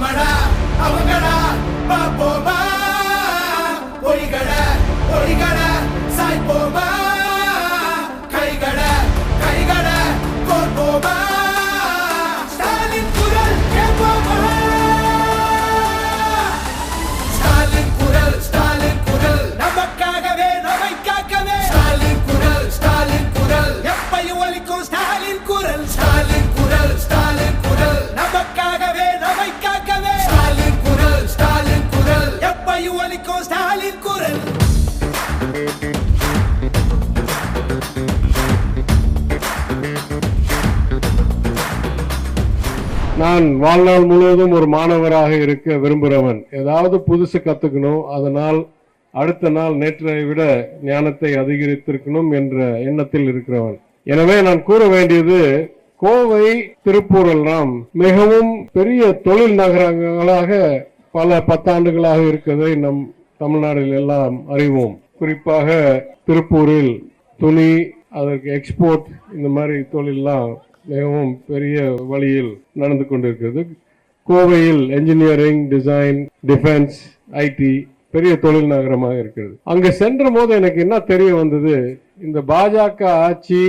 நாமடா அவங்கடா பாப்போமா. நான் வாழ்நாள் முழுவதும் ஒரு மாணவராக இருக்க விரும்புகிறவன் ஏதாவது புதுசு கற்றுக்கணும் அதனால் அடுத்த நாள் நேற்றை விட ஞானத்தை அதிகரித்திருக்கணும் என்ற எண்ணத்தில் இருக்கிறவன். எனவே நான் கூற வேண்டியது கோவை திருப்பூர் எல்லாம் மிகவும் பெரிய தொழில் நகரங்களாக பல பத்தாண்டுகளாக இருக்கிறதை நம் தமிழ்நாட்டில் எல்லாம் அறிவோம். குறிப்பாக திருப்பூரில் துணி அதற்கு எக்ஸ்போர்ட் இந்த மாதிரி தொழிலெல்லாம் மிகவும் பெரிய வழியில் நடந்து கொண்டிருக்கிறது. கோவையில் என்ஜினியரிங் டிசைன் டிஃபென்ஸ் ஐடி பெரிய தொழில் நகரமாக இருக்கிறது. அங்கே சென்ற போது எனக்கு என்ன தெரிய வந்தது? இந்த பாஜக ஆட்சி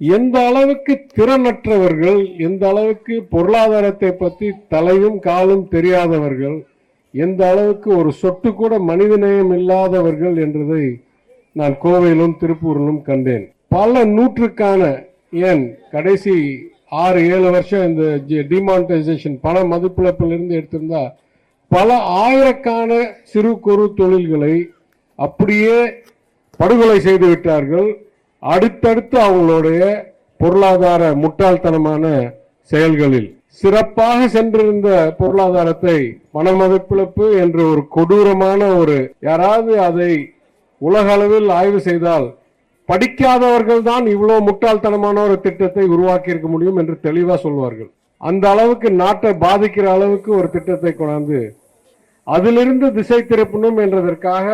எந்த அளவுக்கு திறனற்றவர்கள் எந்த அளவுக்கு பொருளாதாரத்தை பற்றி தலையும் காலும் தெரியாதவர்கள் எந்த அளவுக்கு ஒரு சொட்டு கூட மனிதநேயம் இல்லாதவர்கள் என்றதை நான் கோவையிலும் திருப்பூரிலும் கண்டேன். பல நூற்றுக்கான ஏன் கடைசி ஆறு ஏழு வருஷம் இந்த டிமானிட்டைசேஷன் பண மதிப்பிழப்பிலிருந்து எடுத்திருந்தா பல ஆயிரக்கான சிறு குறு தொழில்களை அப்படியே படுகொலை செய்து விட்டார்கள். அடுத்தடுத்து அவங்களுடைய பொருளாதார முட்டாள்தனமான செயல்களில். சிறப்பாக சென்றிருந்த பொருளாதாரத்தை பணமதிப்பிழப்பு என்ற ஒரு கொடூரமான ஒரு யாராவது அதை உலக அளவில் ஆய்வு செய்தால் படிக்காதவர்கள் தான் இவ்வளவு முட்டாள்தனமான ஒரு திட்டத்தை உருவாக்கி இருக்க முடியும் என்று தெளிவா சொல்வார்கள். அந்த அளவுக்கு நாட்டை பாதிக்கிற அளவுக்கு ஒரு திட்டத்தை கொண்டாந்து அதிலிருந்து திசை திருப்பணும் என்றதற்காக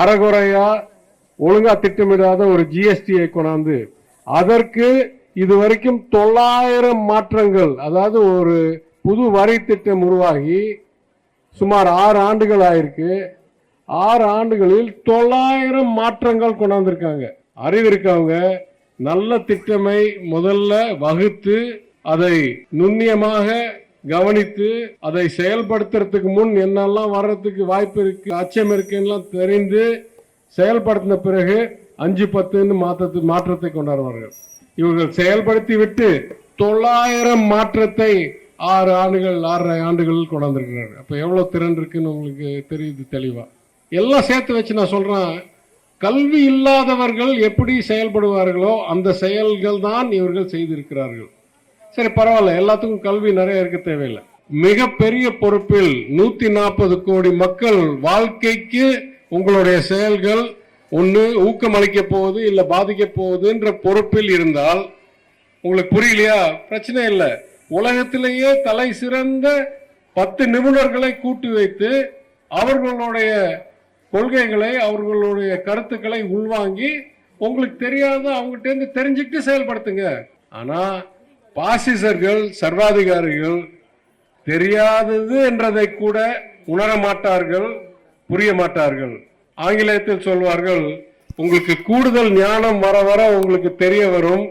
அறகுறையா ஒழுங்கா திட்டமிடாத ஒரு ஜிஎஸ்டியை கொண்டாந்து அதற்கு இதுவரைக்கும் தொள்ளாயிரம் மாற்றங்கள் அதாவது ஒரு புது வரி திட்டம் உருவாகி சுமார் ஆறு ஆண்டுகள் ஆயிருக்கு. ஆறு ஆண்டுகளில் தொள்ளாயிரம் மாற்றங்கள் கொண்டாந்துருக்காங்க. அறிவு இருக்கவங்க நல்ல திட்டமை முதல்ல வகுத்து அதை நுண்ணியமாக கவனித்து அதை செயல்படுத்துறதுக்கு முன் என்னெல்லாம் வர்றதுக்கு வாய்ப்பு இருக்கு அச்சம் இருக்குன்னு தெரிந்து செயல்படுத்தின பிறகு அஞ்சு பத்துன்னு மாற்றத்து மாற்றத்தை கொண்டாடுவார்கள். இவர்கள் செயல்படுத்தி விட்டு தொள்ளாயிரம் மாற்றத்தை ஆறு ஆண்டுகள் ஆறரை ஆண்டுகளில் கொண்டாந்துருக்கிறார்கள். அப்போ எவ்வளோ திறன் இருக்குன்னு உங்களுக்கு தெரியுது தெளிவாக எல்லாம் சேர்த்து வச்சு நான் சொல்கிறேன் கல்வி இல்லாதவர்கள் எப்படி செயல்படுவார்களோ அந்த செயல்கள் தான் இவர்கள் செய்திருக்கிறார்கள். சரி பரவாயில்ல எல்லாத்துக்கும் கல்வி நிறைய இருக்க தேவையில்லை. மிகப்பெரிய பொறுப்பில் நூத்தி நாற்பது கோடி மக்கள் வாழ்க்கைக்கு உங்களுடைய செயல்கள் ஒன்று ஊக்கமளிக்க போகுது இல்லை பாதிக்க போகுதுன்ற பொறுப்பில் இருந்தால் உங்களுக்கு புரியலையா? பிரச்சனை இல்லை. உலகத்திலேயே தலை சிறந்த பத்து நிபுணர்களை கூட்டி வைத்து அவர்களுடைய கொள்கைகளை அவர்களுடைய கருத்துக்களை உள்வாங்கி உங்களுக்கு தெரியாத அவங்ககிட்ட இருந்து தெரிஞ்சுக்கிட்டு செயல்படுத்துங்க. ஆனா பாசிசர்கள் சர்வாதிகாரிகள் தெரியாதது என்றதை கூட உணர மாட்டார்கள் புரிய மாட்டார்கள். ஆங்கிலத்தில் சொல்வார்கள் உங்களுக்கு கூடுதல் ஞானம் வர வர உங்களுக்கு தெரிய வரும்.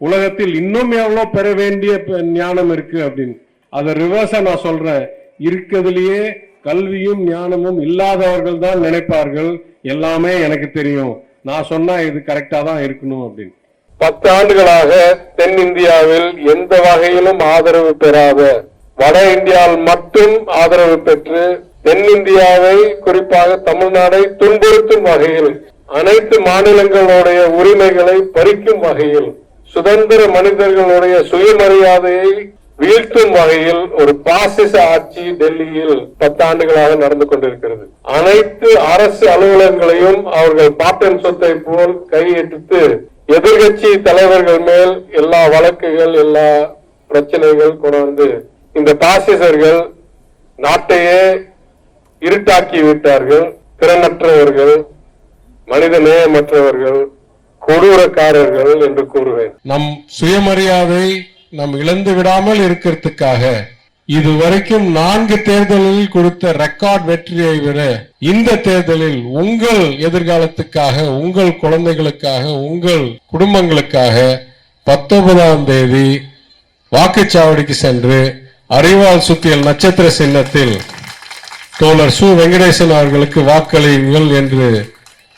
உலகத்தில் இன்னும் எவ்வளோ பெற வேண்டிய ஞானம் இருக்கு அப்படின்னு. அதை ரிவர்ஸா நான் சொல்றேன். இருக்கிறதுலயே கல்வியும் ஞானமும் இல்லாதவர்கள் தான் நினைப்பார்கள். எல்லாமே எனக்கு தெரியும். நான் சொன்னா இது கரெக்டா தான் இருக்கணும் அப்படின்னு. பத்து ஆண்டுகளாக தென்னிந்தியாவில் எந்த வகையிலும் ஆதரவு பெறாத வட இந்தியாவில் மட்டும் ஆதரவு பெற்று தென்னிந்தியாவை குறிப்பாக தமிழ்நாடை துன்புறுத்தும் வகையில் அனைத்து மாநிலங்களுடைய உரிமைகளை பறிக்கும் வகையில் சுதந்திர மனிதர்களுடைய சுயமரியாதையை வீழ்த்தும் வகையில் ஒரு பாசிச ஆட்சி டெல்லியில் பத்தாண்டுகளாக நடந்து கொண்டிருக்கிறது. அனைத்து அரசு அலுவலகங்களையும் அவர்கள் பாட்டன் சொத்தை போல் கையெடுத்து எதிர்கட்சி தலைவர்கள் மேல் எல்லா வழக்குகள் எல்லா பிரச்சனைகள் கொண்டாந்து இந்த பாசிசர்கள் நாட்டையே இருட்டாக்கி விட்டார்கள் திறனற்றவர்கள் மனித நேயமற்றவர்கள் கொடூரக்காரர்கள் என்று கூறுவேன். நம் சுயமரியாதை நம் இழந்து விடாமல் இருக்கிறதுக்காக இதுவரைக்கும் நான்கு தேர்தலில் கொடுத்த ரெக்கார்ட் வெற்றியை விட இந்த தேர்தலில் உங்கள் எதிர்காலத்துக்காக உங்கள் குழந்தைகளுக்காக உங்கள் குடும்பங்களுக்காக பத்தொன்பதாம் தேதி வாக்குச்சாவடிக்கு சென்று அறிவால் சுத்தியல் நட்சத்திர சின்னத்தில் தோழர் சு. வெங்கடேசன் அவர்களுக்கு வாக்களியுங்கள் என்று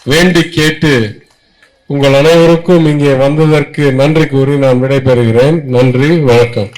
வேண்டி கேட்டு உங்கள் அனைவருக்கும் இங்கே வந்ததற்கு நன்றி கூறி நான் விடைபெறுகிறேன். நன்றி வணக்கம்.